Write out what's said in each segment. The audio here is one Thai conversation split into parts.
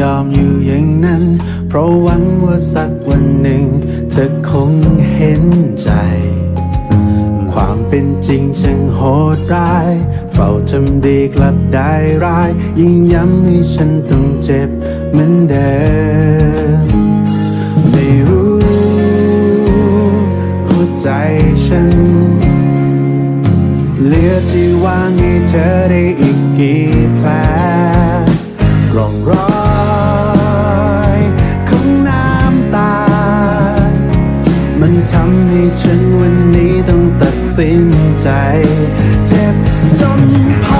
ยอมอยู่อย่างนั้น เพราะหวังว่าสักวันหนึ่ง เธอคงเห็นใจ ความเป็นจริงช่างโหดร้าย เฝ้าทำดีกลับได้ร้าย ยิ่งย้ำให้ฉันต้องเจ็บเหมือนเดิม ไม่รู้หัวใจฉัน เหลือที่ว่างให้เธอได้อีก ทำให้ฉันวันนี้ต้องตัดสินใจ เจ็บจนพอ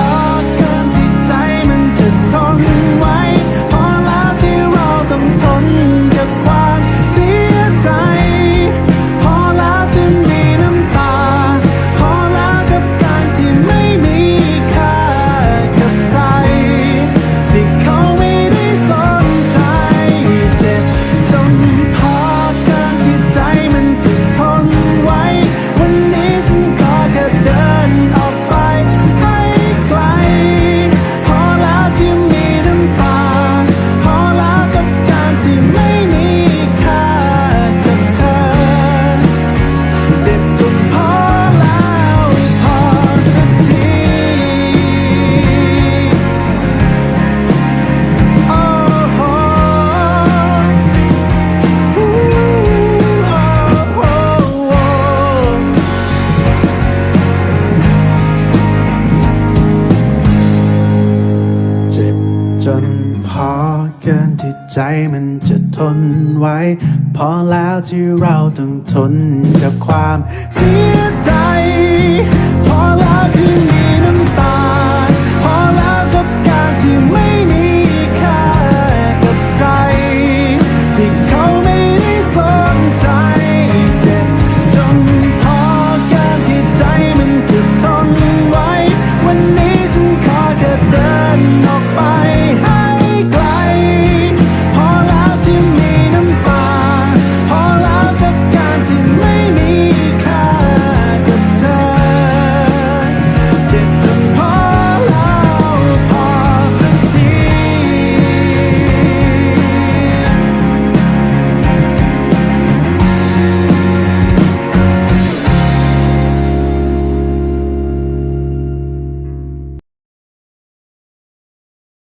จนพอเกินที่ใจมันจะทนไว้ พอแล้วที่เราต้องทนกับความเสียใจ